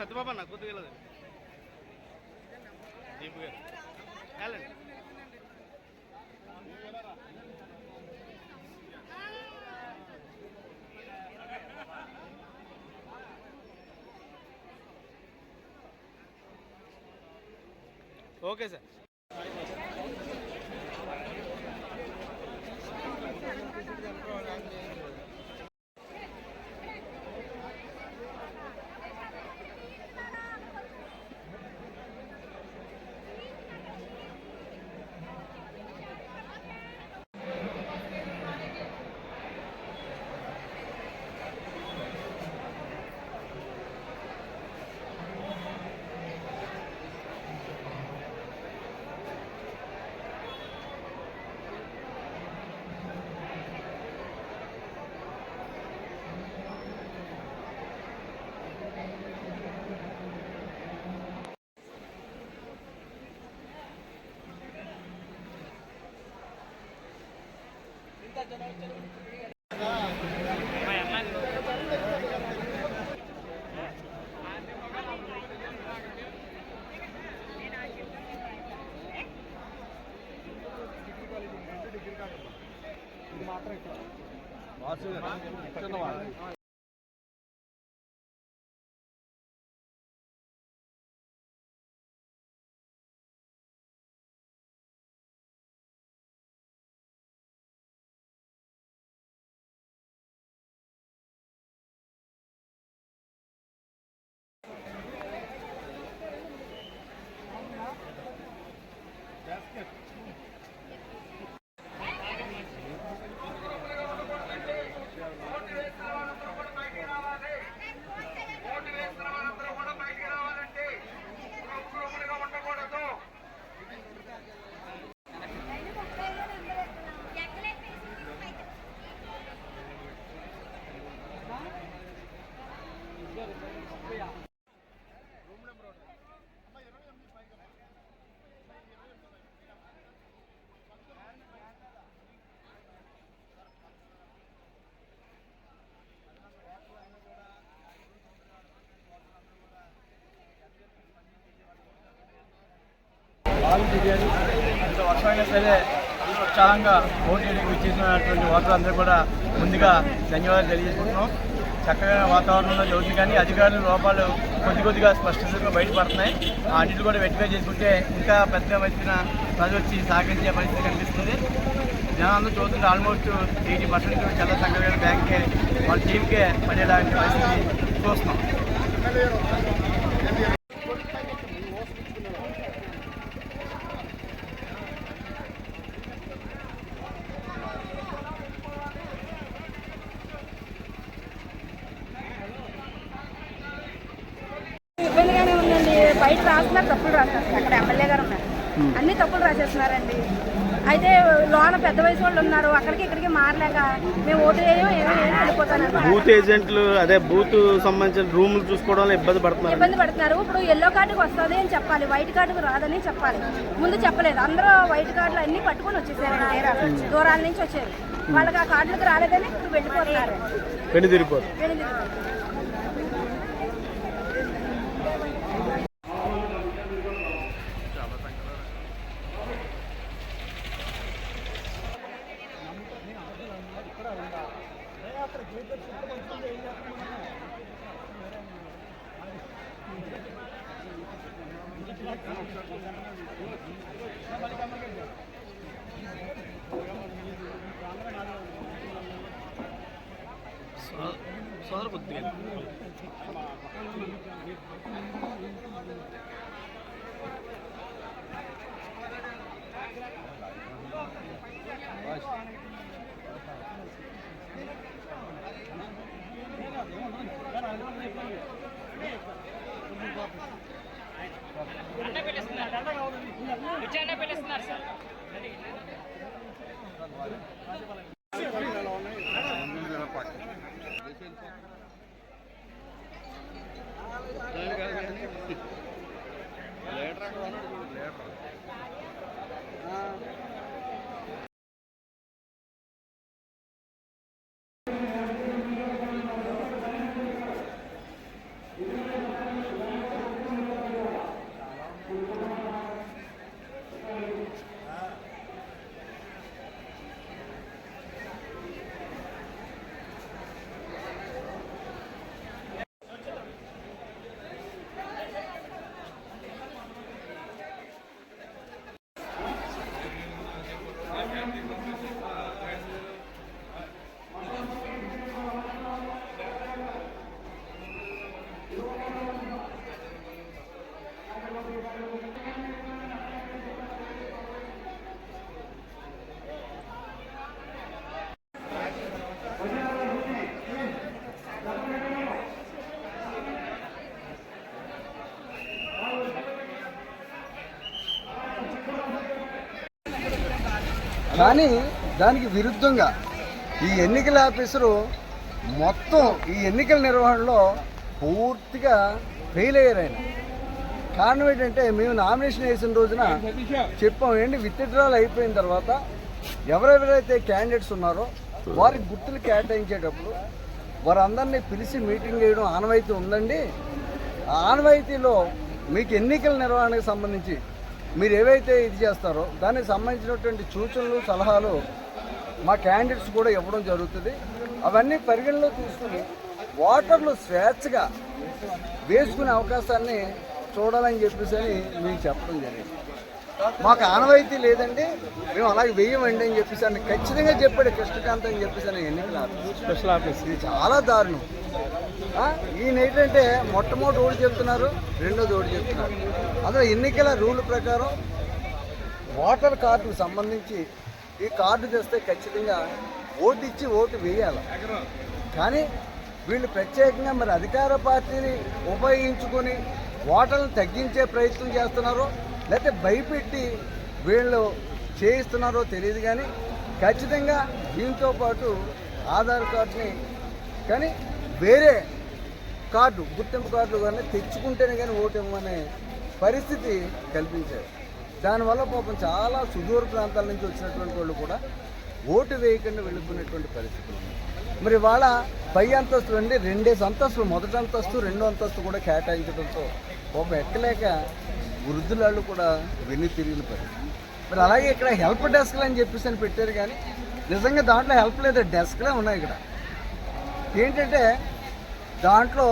సత్యబాబు అన్న కొద్దిగా వెళ్ళదు. దీపు గారు. వెళ్ళండి ఓకే సార్. మాత్రం ఇక్కడ. చిన్నవాడు బాల్ బిర్యానీ. ఇంత వర్షమైనా సరే అందరూ ఉత్సాహంగా ఓటు చేయడానికి ఓటర్లు అందరూ కూడా ముందుగా ధన్యవాదాలు తెలియజేసుకుంటున్నాం. చక్కగా వాతావరణంలో జరుగుతుంది కానీ అధికారుల లోపాలు కొద్ది కొద్దిగా స్పష్టంగా బయటపడుతున్నాయి. ఆ అన్నిటి కూడా వెట్టిగా చేసుకుంటే ఇంకా పెద్ద వచ్చిన ప్రజలు వచ్చి సహకరించే పరిస్థితి కనిపిస్తుంది. జనాలందరూ చూస్తుంటే ఆల్మోస్ట్ ఎయిటీ పర్సెంట్ చాలా చక్కగా బ్యాంక్కే వాళ్ళ టీంకే పడేలాంటి పరిస్థితి చూస్తున్నాం ఇబ్బందిగానే ఉందండి బయట రాస్తున్నారు తప్పులు రాస్తున్నారు అక్కడ ఎమ్మెల్యే గారు ఉన్నారు అన్ని తప్పులు రాసేస్తున్నారండి అయితే లోన పెద్ద వయసు వాళ్ళు ఉన్నారు అక్కడికి ఇక్కడికి మారలేక మేము ఓటు బూత్ ఏజెంట్లు అదే బూత్ సంబంధించిన రూములు చూసుకోవడంలో ఇబ్బంది పడుతున్నారు. ఇబ్బంది పడుతున్నారు. ఇప్పుడు ఎల్లో కార్డుకి వస్తుంది అని చెప్పాలి వైట్ కార్డుకి రాదని చెప్పాలి. ముందు చెప్పలేదు. అందరూ వైట్ కార్డులు అన్ని పట్టుకొని వచ్చేసారు దూరాల నుంచి వచ్చారు వాళ్ళకి ఆ కార్డులకు రాలేదని ఇప్పుడు వెళ్ళిపోతున్నారు. సోదర బుద్ధి అన్న పిలుస్తున్నారు అన్న పిలుస్తున్నారు సార్ కానీ దానికి విరుద్ధంగా ఈ ఎన్నికల ఆఫీసరు మొత్తం ఈ ఎన్నికల నిర్వహణలో పూర్తిగా ఫెయిల్ అయ్యారు ఆయన. కారణం ఏంటంటే మేము నామినేషన్ వేసిన రోజున చెప్పాం ఏంటి? విత్డ్రాల్ అయిపోయిన తర్వాత ఎవరెవరైతే క్యాండిడేట్స్ ఉన్నారో వారికి గుర్తులు కేటాయించేటప్పుడు వారందరినీ పిలిచి మీటింగ్ చేయడం ఆనవాయితీ ఉందండి. ఆనవాయితీలో మీకు ఎన్నికల నిర్వహణకు సంబంధించి మీరు ఏవైతే ఇది చేస్తారో దానికి సంబంధించినటువంటి సూచనలు సలహాలు మా క్యాండిడేట్స్ కూడా ఇవ్వడం జరుగుతుంది. అవన్నీ పరిగణలో తీసుకుని ఓటర్లు స్వేచ్ఛగా వేసుకునే అవకాశాన్ని చూడాలని చెప్పేసి అని మీకు చెప్పడం జరిగింది. మాకు ఆనవాయితీ లేదండి. మేము అలాగే వేయమండి అని చెప్పేసి అని ఖచ్చితంగా చెప్పాడు కృష్ణకాంత్ అని చెప్పేసి అని ఎన్నికల స్పెషల్ ఆఫీస్. ఇది చాలా దారుణం. ఈయన ఏంటంటే మొట్టమొదటి ఓడి చెప్తున్నారు రెండోది ఓడి చెప్తున్నారు. అందులో ఎన్నికల రూల్ ప్రకారం ఓటర్ కార్డుకు సంబంధించి ఈ కార్డు తెస్తే ఖచ్చితంగా ఓటు ఇచ్చి ఓటు వేయాలి. కానీ వీళ్ళు ప్రత్యేకంగా మరి అధికార పార్టీని ఉపయోగించుకొని ఓటర్లను తగ్గించే ప్రయత్నం చేస్తున్నారో. లేకపోతే భయపెట్టి వీళ్ళు చేయిస్తున్నారో తెలియదు కానీ ఖచ్చితంగా దీంతో పాటు ఆధార్ కార్డుని కానీ వేరే కార్డు గుర్తింపు కార్డులు కానీ తెచ్చుకుంటేనే కానీ ఓటు ఇవ్వమనే పరిస్థితి కల్పించారు. దానివల్ల పాపం చాలా సుదూర ప్రాంతాల నుంచి వచ్చినటువంటి వాళ్ళు కూడా ఓటు వేయకుండా వెళ్ళిపోయినటువంటి పరిస్థితులు మరి వాళ్ళ పై అంతస్తు అండి రెండేసి అంతస్తులు మొదటి అంతస్తు రెండో అంతస్తు కూడా కేటాయించడంతో పాపం ఎక్కలేక వృద్ధులాళ్ళు కూడా వెన్ను తిరిగిన పరిస్థితి. మరి అలాగే ఇక్కడ హెల్ప్ డెస్క్లు అని చెప్పేసి అని పెట్టారు కానీ నిజంగా దాంట్లో హెల్ప్ లేదు డెస్క్లే ఉన్నాయి ఇక్కడ. ఏంటంటే దాంట్లో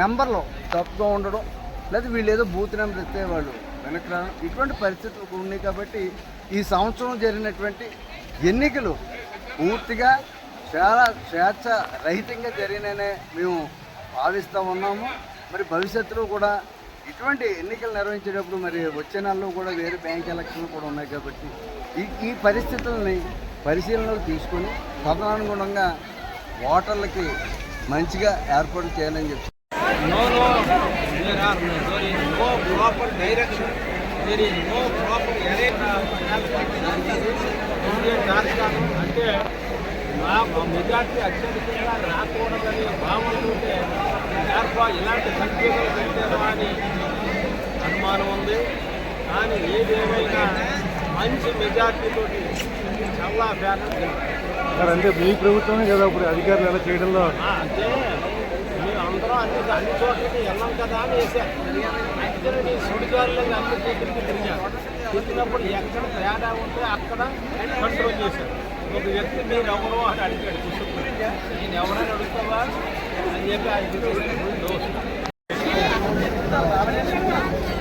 నెంబర్లు తప్పుగా ఉండడం లేదా వీళ్ళు ఏదో బూత్ నెంబర్ ఇస్తే వాళ్ళు వెనక్కి రావడం ఇటువంటి పరిస్థితులు ఉన్నాయి కాబట్టి ఈ సంవత్సరం జరిగినటువంటి ఎన్నికలు పూర్తిగా చాలా స్వేచ్ఛ రహితంగా జరిగిననే మేము భావిస్తూ ఉన్నాము. మరి భవిష్యత్తులో కూడా ఇటువంటి ఎన్నికలు నిర్వహించేటప్పుడు మరి వచ్చే నెలలో కూడా వేరే బ్యాంక్ ఎలక్షన్లు కూడా ఉన్నాయి కాబట్టి ఈ ఈ పరిస్థితులని పరిశీలనలోకి తీసుకొని తదనుగుణంగా ఓటర్లకి మంచిగా ఏర్పాటు చేయాలని చెప్పి No, no, there are no, there is no proper direction, there is no proper అంటే మా మెజార్టీ అత్యధికంగా రాకూడదని భావనతోటే ఏర్పాటు ఇలాంటి సంకేతాలు పెట్టారు అని అనుమానం ఉంది. కానీ ఏదేమైనా మంచి మెజార్టీతోటి చాలా బ్యానర్ సార్ అంటే మీ ప్రభుత్వమే కదా ఇప్పుడు అధికారులు ఎలా చేయడంలో? అంటే మేము అందరం అన్ని అన్ని చోట్లకి వెళ్ళాం కదా అని వేసాం ఇక్కడ నీ సుడిగారులో అన్ని చోట్లకి తిరిగాం తిరిగినప్పుడు ఎక్కడ తేడా ఉంటే అక్కడ కంట్రోల్ చేశారు. ఒక వ్యక్తి మీరు ఎవరు అని అడిగాడు. నేను ఎవరైనా అడుగుతావా? అని చెప్పి ఆయన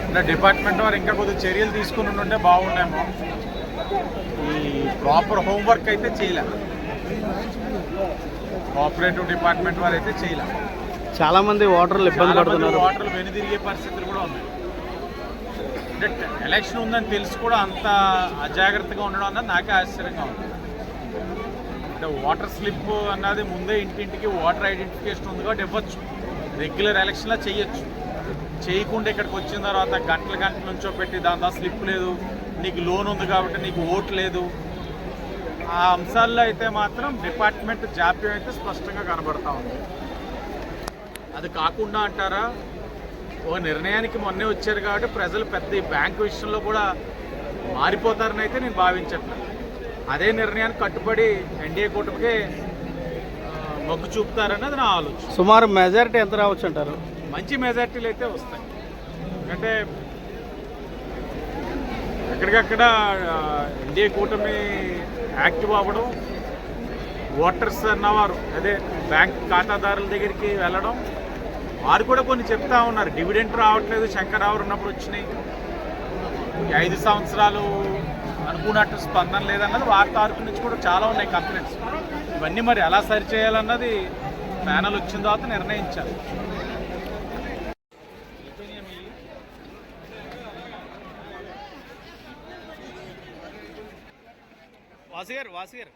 అంటే డిపార్ట్మెంట్ వారు ఇంకా కొద్దిగా చర్యలు తీసుకుని ఉంటే బాగుండేమో. ఈ ప్రాపర్ హోంవర్క్ అయితే చేయలే. కోఆపరేటివ్ డిపార్ట్మెంట్ వారు అయితే చేయలే. చాలా మంది ఓటర్లు ఇబ్బంది పడుతున్నారు. ఓటర్లు వెనుదిరిగే పరిస్థితులు కూడా ఉన్నాయి. అంటే ఎలక్షన్ ఉందని తెలిసి కూడా అంత అజాగ్రత్తగా ఉండడం అన్నది నాకే ఆశ్చర్యంగా ఉంది. అంటే ఓటర్ స్లిప్ అన్నది ముందే ఇంటింటికి ఓటర్ ఐడెంటిఫికేషన్ ఉంది కాబట్టి ఇవ్వచ్చు. రెగ్యులర్ ఎలక్షన్లో చేయొచ్చు చేయకుండా ఇక్కడికి వచ్చిన తర్వాత గంటల గంటల నుంచో పెట్టి దాంతో స్లిప్ లేదు. నీకు లోన్ ఉంది కాబట్టి నీకు ఓటు లేదు. ఆ అంశాల్లో అయితే మాత్రం డిపార్ట్మెంట్ జాప్యం అయితే స్పష్టంగా కనబడతా ఉంది. అది కాకుండా అంటారా ఒక నిర్ణయానికి మొన్నే వచ్చారు కాబట్టి ప్రజలు పెద్ద ఈ బ్యాంకు విషయంలో కూడా మారిపోతారని అయితే నేను భావించట్లేదు అదే నిర్ణయానికి కట్టుబడి ఎన్డీఏ కూటమికి మొగ్గు చూపుతారన్నది నా ఆలోచన. సుమారు మెజారిటీ ఎంత రావచ్చు అంటారు? మంచి మెజార్టీలు అయితే వస్తాయి. ఎందుకంటే ఎక్కడికక్కడ ఎన్డీఏ కూటమి యాక్టివ్ అవ్వడం ఓటర్స్ అన్నవారు అదే బ్యాంక్ ఖాతాదారుల దగ్గరికి వెళ్ళడం వారు కూడా కొన్ని చెప్తా ఉన్నారు. డివిడెంట్ రావట్లేదు శంకరావు ఉన్నప్పుడు వచ్చినాయి. ఐదు సంవత్సరాలు అనుకున్నట్టు స్పందన లేదన్నది వారి తరపు నుంచి కూడా చాలా ఉన్నాయి కంప్లైంట్స్ ఇవన్నీ మరి ఎలా సరిచేయాలన్నది ప్యానల్ వచ్చిన తర్వాత నిర్ణయించాలి. వాసు గారు వాసు గారు.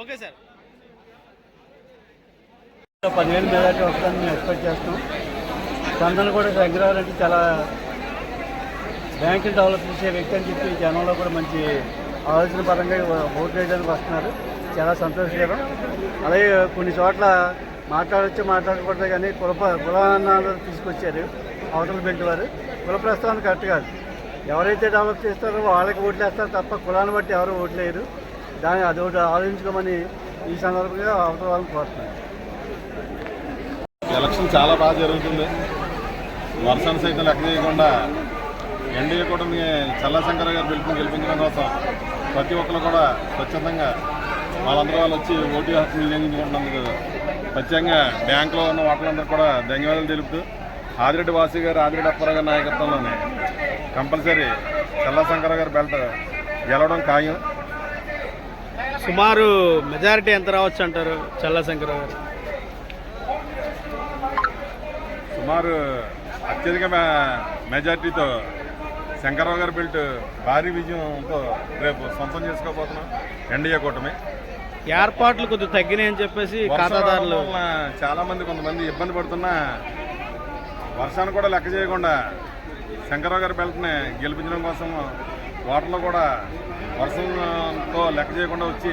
Okay sir. పదివేలు మెజార్టీ వస్తుందని మేము ఎక్స్పెక్ట్ చేస్తాం స్పందన కూడా దగ్గర అంటే చాలా బ్యాంకులు డెవలప్ చేసే వ్యక్తి అని చెప్పి జనంలో కూడా మంచి ఆలోచన పరంగా ఓటు వేయడానికి వస్తున్నారు. చాలా సంతోషకరం. అలాగే కొన్ని చోట్ల మాట్లాడచ్చు మాట్లాడకూడదు కానీ కులప కులాన్నాలు తీసుకొచ్చారు అవతల బెల్ట్ వారు. కుల ప్రస్తావన కరెక్ట్ కాదు. ఎవరైతే డెవలప్ చేస్తారో వాళ్ళకి ఓట్లు వేస్తారు తప్ప కులాన్ని బట్టి ఎవరు ఓట్లేరు దాన్ని అదొకటి ఆలోచించుకోమని ఈ సందర్భంగా అవతల వాళ్ళని కోరుతున్నాను. ఎలక్షన్ చాలా బాగా జరుగుతుంది. వర్షాన్ని సైతం లెక్క చేయకుండా ఎన్డీఏ కూటమి చల్లశంకర్ గారు పిలుపుని గెలిపించడం కోసం ప్రతి ఒక్కరు కూడా స్వచ్ఛందంగా వాళ్ళందరూ వాళ్ళు వచ్చి ఓటు హక్కు వినియోగించుకుంటున్నందుకు ప్రత్యేకంగా బ్యాంకులో ఉన్న ఓటర్లందరూ కూడా ధన్యవాదాలు తెలుపుతూ ఆదిరెడ్డి వాసి గారు ఆదిరెడ్డి అప్పారావు గారి నాయకత్వంలోనే కంపల్సరీ చల్లశంకర్ గారి బెల్ట్ గెలవడం ఖాయం. సుమారు మెజారిటీ ఎంత రావచ్చు అంటారు చల్లశంకర్ గారు? సుమారు అత్యధిక మెజార్టీతో శంకర్రావు గారి బెల్ట్ భారీ విజయంతో రేపు సొంతం చేసుకోబోతున్నాం. ఎన్డీఏ కూటమి. ఏర్పాట్లు కొద్దిగా తగ్గినాయి అని చెప్పేసి ఖాతాదారులు చాలా మంది కొంతమంది ఇబ్బంది పడుతున్నా వర్షాన్ని కూడా లెక్క చేయకుండా శంకర్రావు గారి బెల్ట్ని గెలిపించడం కోసం ఓటర్లు కూడా వర్షంతో లెక్క చేయకుండా వచ్చి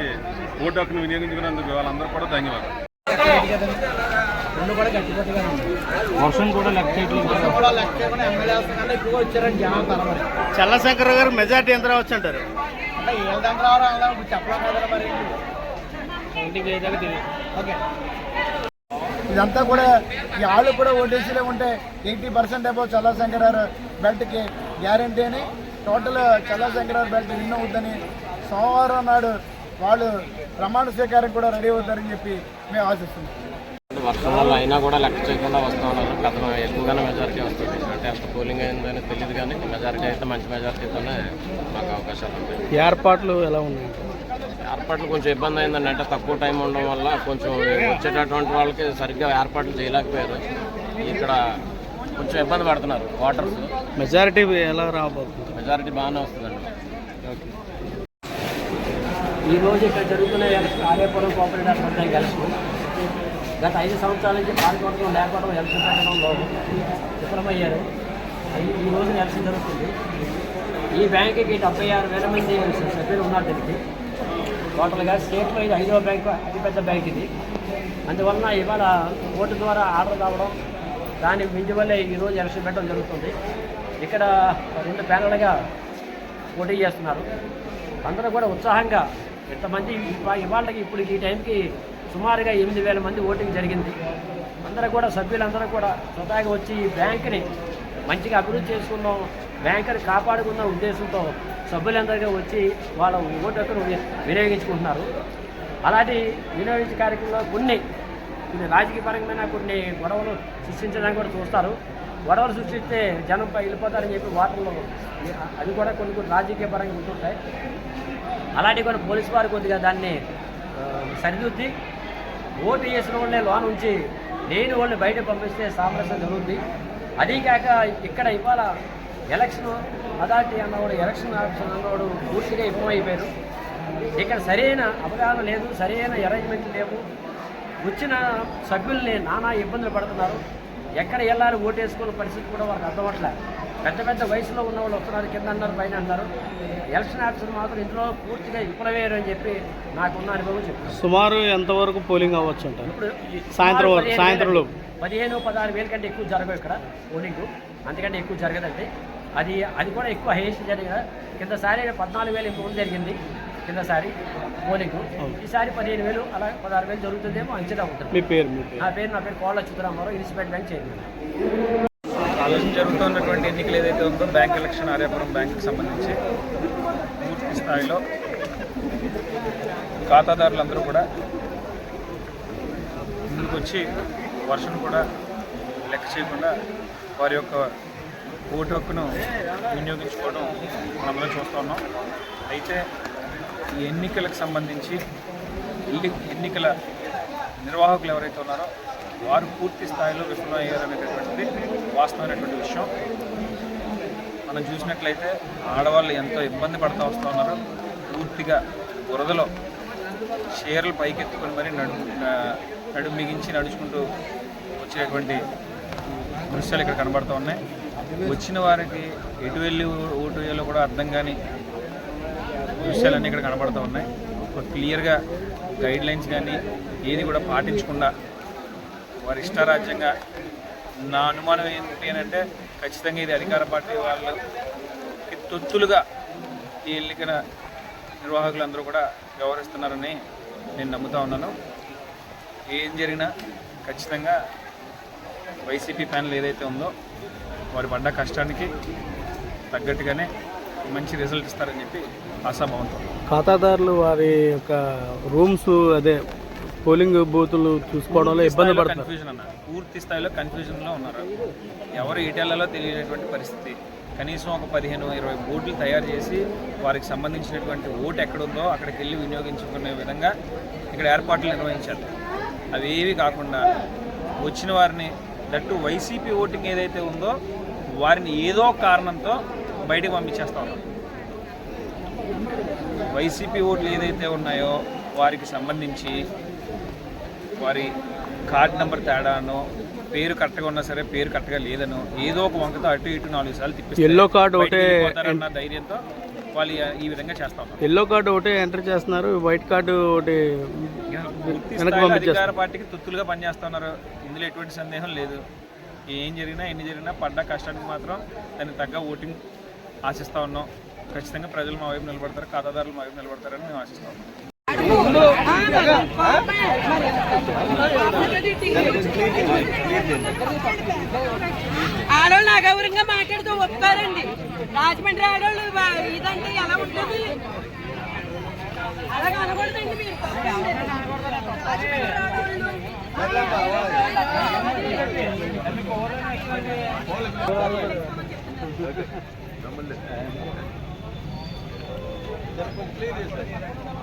ఓటు హక్కును వినియోగించుకున్నందుకు వాళ్ళందరూ కూడా ధన్యవాదాలు. వర్షం కూడా లెక్క చల్లశంకర్ గారు మెజారిటీ ఎంత రావచ్చు అంటారు? ఇదంతా కూడా ఈ ఆళ్ళు కూడా ఓటేసీలో ఉంటే ఎయిటీ పర్సెంట్ అబౌవ్ చల్లాశంకర్ బెల్ట్కి గ్యారంటీ అని టోటల్ చల్లాశంకర్ బెల్ట్ విన్ అవుద్దని సోమవారం నాడు వాళ్ళు ప్రమాణ స్వీకారం కూడా రెడీ అవుతారని చెప్పి మేము ఆశిస్తున్నాం. వర్షం వల్ల అయినా కూడా లెక్క చేయకుండా వస్తూ ఉన్నారు. గతం ఎక్కువగానే మెజారిటీ వస్తుంది. అంటే ఎంత పోలింగ్ అయిందని తెలియదు కానీ మెజారిటీ అయితే మంచి మెజారిటీతోనే మాకు అవకాశాలు ఉంటాయి. ఏర్పాట్లు ఎలా ఉన్నాయి? ఏర్పాట్లు కొంచెం ఇబ్బంది అయిందండి. అంటే తక్కువ టైం ఉండడం వల్ల కొంచెం వచ్చేటటువంటి వాళ్ళకి సరిగ్గా ఏర్పాట్లు చేయలేకపోయారు. ఇక్కడ కొంచెం ఇబ్బంది పడుతున్నారు వాటర్స్. మెజారిటీ ఎలా రాబోతుంది? మెజారిటీ బాగానే వస్తుందండి. ఈ రోజు ఇక్కడ జరుగుతున్న ఆర్యపురం కోఆపరేటివ్ పంచాయతీ ఎలక్షన్ గత ఐదు సంవత్సరాల నుంచి పాల్గొనడం లేకపోవడం ఎలక్షన్ పెట్టడంలో విఫలమయ్యారు. ఈ- ఈ రోజున ఎలక్షన్ జరుగుతుంది. ఈ బ్యాంకుకి డెబ్బై ఆరు వేల మంది సభ్యులు ఉన్నారు దీనికి. టోటల్గా స్టేట్లో ఇది ఐదవ బ్యాంకు అతిపెద్ద బ్యాంక్ ఇది. అందువలన ఇవాళ ఓటు ద్వారా ఆర్డర్ కావడం దాని మించి వల్లే ఈరోజు ఎలక్షన్ పెట్టడం జరుగుతుంది. ఇక్కడ రెండు ప్యానల్గా పోటీ చేస్తున్నారు. అందరూ కూడా ఉత్సాహంగా ఇంతమంది ఇవాళకి ఇప్పుడు ఈ టైంకి సుమారుగా ఎనిమిది వేల మంది ఓటింగ్ జరిగింది. అందరూ కూడా సభ్యులందరూ కూడా స్వతహాగా వచ్చి ఈ బ్యాంకుని మంచిగా అభివృద్ధి చేసుకుందాం బ్యాంకర్ కాపాడుకున్న ఉద్దేశంతో సభ్యులందరికీ వచ్చి వాళ్ళ ఓటు హక్కును వినియోగించుకుంటున్నారు. అలాంటి వినియోగించే కార్యక్రమంలో కొన్ని కొన్ని రాజకీయ పరంగా కొన్ని గొడవలు సృష్టించడానికి కూడా చూస్తారు. గొడవలు సృష్టిస్తే జనం వెళ్ళిపోతారని చెప్పి వాటర్లో అది కూడా కొన్ని కొన్ని రాజకీయ పరంగా ఉంటుంటాయి. అలాంటి కొన్ని పోలీసు వారు కొద్దిగా దాన్ని సరిదిద్ది. ఓటు చేసిన వాళ్ళని లోన్ ఉంచి లేని వాళ్ళని బయట పంపిస్తే సామరస్యం జరుగుతుంది అదీ కాక ఇక్కడ ఇవాళ ఎలక్షన్ అథారిటీ అన్నవాడు ఎలక్షన్ ఆఫీసర్ అన్నవాడు పూర్తిగా విఫలమైపోయారు ఇక్కడ సరైన అవగాహన లేదు సరైన అరేంజ్మెంట్ లేవు. వచ్చిన సభ్యుల్ని నానా ఇబ్బందులు పడుతున్నారు. ఎక్కడ వెళ్ళాలి ఓటేసుకునే పరిస్థితి కూడా వాళ్ళకి అర్థమవట్లే పెద్ద పెద్ద వయసులో ఉన్న వాళ్ళు వస్తున్నారు కింద అన్నారు పైన అన్నారు. ఎలక్షన్ ఆఫీసర్ మాత్రం ఇందులో పూర్తిగా విఫలమయ్యారు అని చెప్పి నాకున్న అనుభవం చెప్తాను సుమారు ఎంతవరకు పోలింగ్ అవ్వచ్చు అంటారు? ఇప్పుడు సాయంత్రం సుమారు వరకు- పదిహేను సాయంత్రం వేలు లోపు. పదిహేను పదహారు వేల కంటే ఎక్కువ జరగవు ఇక్కడ పోలింగ్. అంతకంటే ఎక్కువ జరగదండి అది అది కూడా ఎక్కువ హైయెస్ట్ జరిగిన కిందసారి పద్నాలుగు వేలు ఇంకొక జరిగింది. కిందసారి పోలింగ్. ఈసారి పదిహేను వేలు అలా పదహారు వేలు జరుగుతుందేమో అంచనా ఉంటుంది. మీ పేరు మీ పేరు? నా పేరు నా పేరు కోళ్ళ చిత్తరామారావు ఇన్స్పెక్ట్ బ్యాంక్ చైర్మన్. ఆలోచన జరుగుతున్నటువంటి ఎన్నికలు ఏదైతే ఉందో బ్యాంక్ ఎలక్షన్ ఆర్యాపురం బ్యాంకుకి సంబంధించి పూర్తి స్థాయిలో ఖాతాదారులందరూ కూడా ముందుకు వచ్చి వర్షం కూడా లెక్క చేయకుండా వారి యొక్క ఓటు హక్కును వినియోగించుకోవడం మనలో చూస్తూ ఉన్నాం. అయితే ఈ ఎన్నికలకు సంబంధించి ఎన్నికల నిర్వాహకులు ఎవరైతే ఉన్నారో వారు పూర్తి స్థాయిలో విఫలమయ్యారనేటటువంటిది వాస్తవమైనటువంటి విషయం. మనం చూసినట్లయితే ఆడవాళ్ళు ఎంతో ఇబ్బంది పడుతూ వస్తూ ఉన్నారు. పూర్తిగా బురదలో చీరలు పైకెత్తుకొని మరి నడు నడు నడుము నడుచుకుంటూ వచ్చేటువంటి దృశ్యాలు ఇక్కడ కనబడుతూ ఉన్నాయి. వచ్చిన వారికి ఎటు వెళ్ళి ఓటు వేయాలో కూడా అర్థం కాని విషయాలన్నీ ఇక్కడ కనబడుతూ ఉన్నాయి. ఒక క్లియర్గా గైడ్ లైన్స్ కానీ ఏది కూడా పాటించకుండా వారి ఇష్టారాజ్యంగా నా అనుమానం ఏంటి అని అంటే ఖచ్చితంగా ఇది అధికార పార్టీ వాళ్ళు తొత్తులుగా ఈ ఎన్నికల నిర్వాహకులందరూ కూడా వ్యవహరిస్తున్నారని నేను నమ్ముతా ఉన్నాను. ఏం జరిగినా ఖచ్చితంగా వైసీపీ ప్యానల్ ఏదైతే ఉందో వారి పడ్డ కష్టానికి తగ్గట్టుగానే మంచి రిజల్ట్ ఇస్తారని చెప్పి ఆశాభావంతో. ఖాతాదారులు వారి యొక్క రూమ్స్ అదే పోలింగ్ బూతులు చూసుకోవడంలో ఇబ్బంది పడుతున్నారు. కన్ఫ్యూజన్ అన్న పూర్తి స్థాయిలో కన్ఫ్యూజన్లో ఉన్నారు. ఎవరు ఈటెళ్ళలో తెలియనటువంటి పరిస్థితి. కనీసం ఒక పదిహేను ఇరవై బోర్డులు తయారు చేసి వారికి సంబంధించినటువంటి ఓటు ఎక్కడుందో అక్కడికి వెళ్ళి వినియోగించుకునే విధంగా ఇక్కడ ఏర్పాట్లు నిర్వహించారు. అవి ఏవి కాకుండా వచ్చిన వారిని దట్టు వైసీపీ ఓటింగ్ ఏదైతే ఉందో వారిని ఏదో కారణంతో బయటకు పంపించేస్తా ఉన్నారు వైసీపీ ఓట్లు ఏదైతే ఉన్నాయో వారికి సంబంధించి వారి కార్డ్ నెంబర్ తేడానో పేరు కరెక్ట్గా ఉన్నా సరే పేరు కరెక్ట్గా లేదనో ఏదో ఒక వంకతో అటు ఇటు నాలుగు సార్లు తిప్పి Yellow card ఒకటే ధైర్యంతో వాళ్ళు ఈ విధంగా చేస్తా ఉన్నారు. ఎల్లో కార్డు ఒకటే ఎంటర్ చేస్తున్నారు వైట్ కార్డు ఒకటి అధికార పార్టీకి తొత్తులుగా పనిచేస్తున్నారు ఇందులో ఎటువంటి సందేహం లేదు. ఏం జరిగినా ఎన్ని జరిగినా పడ్డ కష్టానికి మాత్రం దానికి తగ్గ ఓటింగ్ ఆశిస్తా ఉన్నాం. ఖచ్చితంగా ప్రజలు మా వైపు నిలబడతారు ఖాతాదారులు మా వైపు నిలబడతారని మేము ఆశిస్తా ఉన్నాం. ఆడవాళ్ళు అగౌరవంగా మాట్లాడుతూ ఒప్పుకోరండి. రాజమండ్రి ఆడవాళ్ళు ఇదంటే ఎలా ఉంటుంది? అలా కనకూడదండి మీరు. తప్పండి. రాజమండ్రి ఆడవాళ్ళు క్లియర్ చేశారు